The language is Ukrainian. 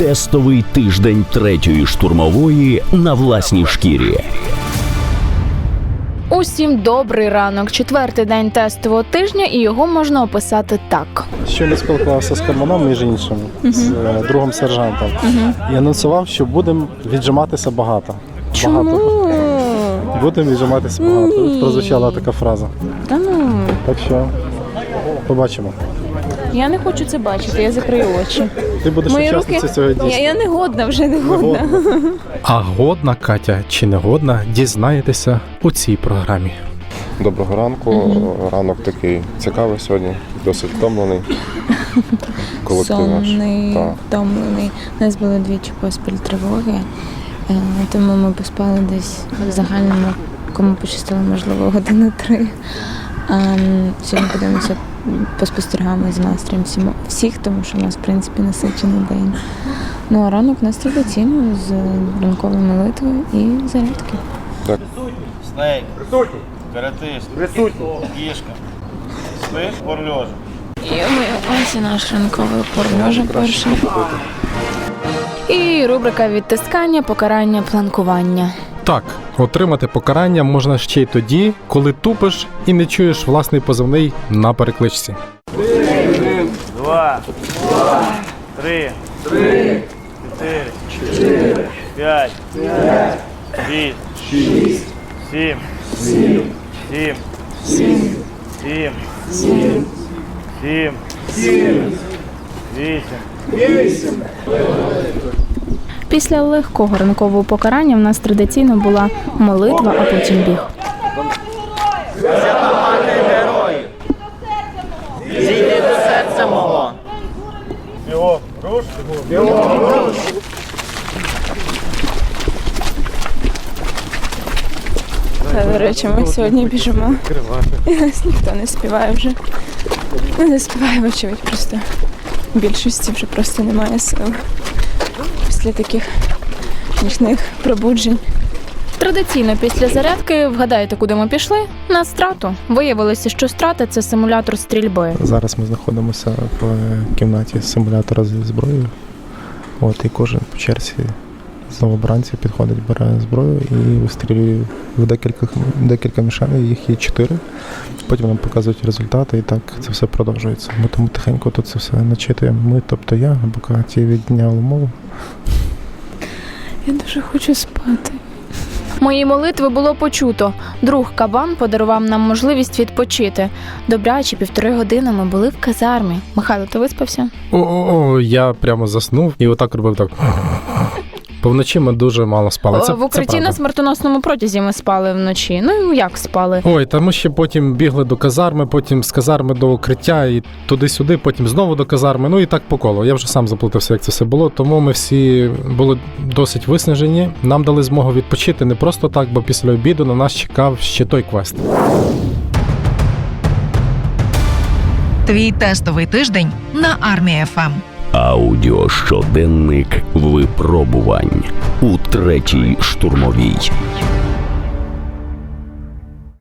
Тестовий тиждень третьої штурмової на власній шкірі. Усім добрий ранок. Четвертий день тестового тижня, і його можна описати так. Щойно спілкувався з Карманом, між іншим, з е, другом сержантом, і анонсував, що будемо віджиматися багато. Багато. Будемо віджиматися багато. Прозвучала така фраза. Та ну Так що побачимо. Я не хочу це бачити, я закрию очі. Ти будеш Мої руки цього я, дійства. я не годна, вже не годна. А годна Катя чи не годна, дізнаєтеся у цій програмі. Доброго ранку. Ранок такий цікавий сьогодні, досить втомлений. Колектив наш. Сонний, Так. втомлений. У нас були двічі поспіль тривоги, е, тому ми поспали десь в загальному, кому пощастило, можливо, години три. Сьогодні подивимося, поспостерігаємо за настроєм всіх, тому що в нас, в принципі, насичений день. Ну а ранок у нас традиційно з ранковою молитвою і зарядки. Снейк. Присутній. Каратист. Присутній. Кішка. Спиш, порльожа. І ми ось і наш ранковий порольожа перший. І рубрика відтискання, покарання, планкування. Так, отримати покарання можна ще й тоді, коли тупиш і не чуєш власний позивний на перекличці. Два. Три. Три. Чотири. П'ять. Шість. Сім. Сім. Сім. Сім. Сім. сім, сім, сім, вісім, Вісім. Після легкого ранкового покарання в нас традиційно була молитва, а потім біг. Бігом. Руш. Та, до речі, ми сьогодні біжимо. І нас ніхто не співає вже. Не співає, вочевидь, просто в більшості вже просто немає сил. Після таких нічних пробуджень. Традиційно після зарядки вгадайте, куди ми пішли? На страту. Виявилося, що страта це симулятор стрільби. Зараз ми знаходимося в кімнаті симулятора зі зброєю. От, і кожен по черзі з новобранців підходить, бере зброю і вистрілює в декілька, декілька мішеней, їх є чотири. Потім нам показують результати, і так це все продовжується. Ми тому тихенько тут це все начитуємо. Ми, тобто я, або Каті відняли мову. Я дуже хочу спати. Мої молитви було почуто. Друг Кабан подарував нам можливість відпочити. Добрячі півтори години ми були в казармі. Михайло, ти виспався? О, я прямо заснув і отак робив так. Бо вночі ми дуже мало спали. Це, в укритті це на смертоносному протязі ми спали вночі. Ну як спали? Ой, та ми ще потім бігли до казарми, потім з казарми до укриття і туди-сюди, потім знову до казарми. Ну і так по колу. Я вже сам заплутався, як це все було. Тому ми всі були досить виснажені. Нам дали змогу відпочити не просто так, бо після обіду на нас чекав ще той квест. Твій тестовий тиждень на армії ФМ. Аудіощоденник випробувань у третій штурмовій.